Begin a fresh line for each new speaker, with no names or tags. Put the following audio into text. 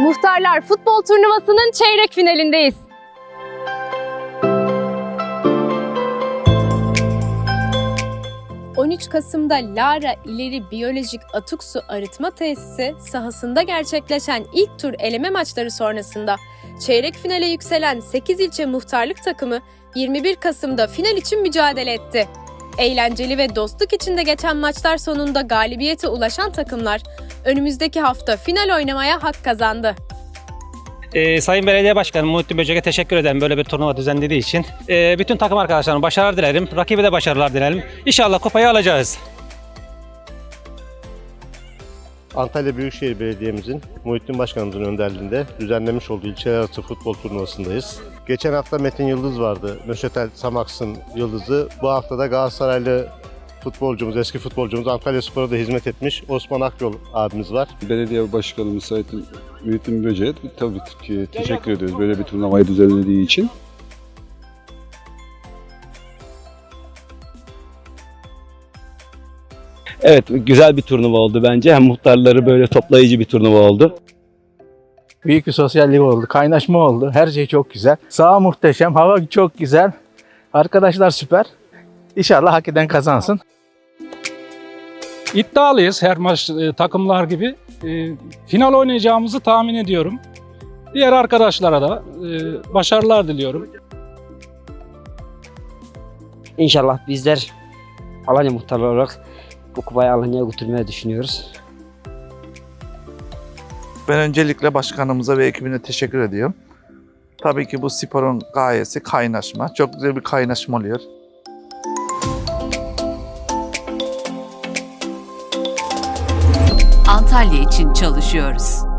Muhtarlar Futbol Turnuvası'nın çeyrek finalindeyiz. ...13 Kasım'da Lara İleri Biyolojik Atık Su Arıtma Tesisi sahasında gerçekleşen ilk tur eleme maçları sonrasında çeyrek finale yükselen 8 ilçe muhtarlık takımı 21 Kasım'da final için mücadele etti. Eğlenceli ve dostluk içinde geçen maçlar sonunda galibiyete ulaşan takımlar önümüzdeki hafta final oynamaya hak kazandı.
Ee, Sayın Belediye Başkanı Muhittin Böcek'e teşekkür ederim böyle bir turnuva düzenlediği için. Ee, bütün takım arkadaşlarıma başarılar dilerim. Rakibe de başarılar dilerim. İnşallah kupayı alacağız.
Antalya Büyükşehir Belediye'mizin Muhittin Başkanımızın önderliğinde düzenlemiş olduğu ilçeler arası futbol turnuvasındayız. Geçen hafta Metin Yıldız vardı. Nöşetel Samaks'ın Yıldız'ı. Bu hafta da Galatasaraylı futbolcumuz, eski futbolcumuz Antalya Spor'a da hizmet etmiş Osman Akyol abimiz var.
Belediye Başkanımız Sayın Mühittin Böcek'e tabii ki teşekkür ediyoruz böyle bir turnuvayı düzenlediği için.
Evet güzel bir turnuva oldu bence. Hem muhtarları böyle toplayıcı bir turnuva oldu.
Büyük bir sosyallik oldu, kaynaşma oldu. Her şey çok güzel. Saha muhteşem, hava çok güzel. Arkadaşlar süper. İnşallah hak eden kazansın.
İddialıyız her maç e, takımlar gibi. E, final oynayacağımızı tahmin ediyorum. Diğer arkadaşlara da e, başarılar diliyorum.
İnşallah bizler Alanya muhtarları olarak bu kupayı Alanya'ya götürmeyi düşünüyoruz.
Ben öncelikle başkanımıza ve ekibine teşekkür ediyorum. Tabii ki bu sporun gayesi kaynaşma. Çok güzel bir kaynaşma oluyor.
Antalya için çalışıyoruz.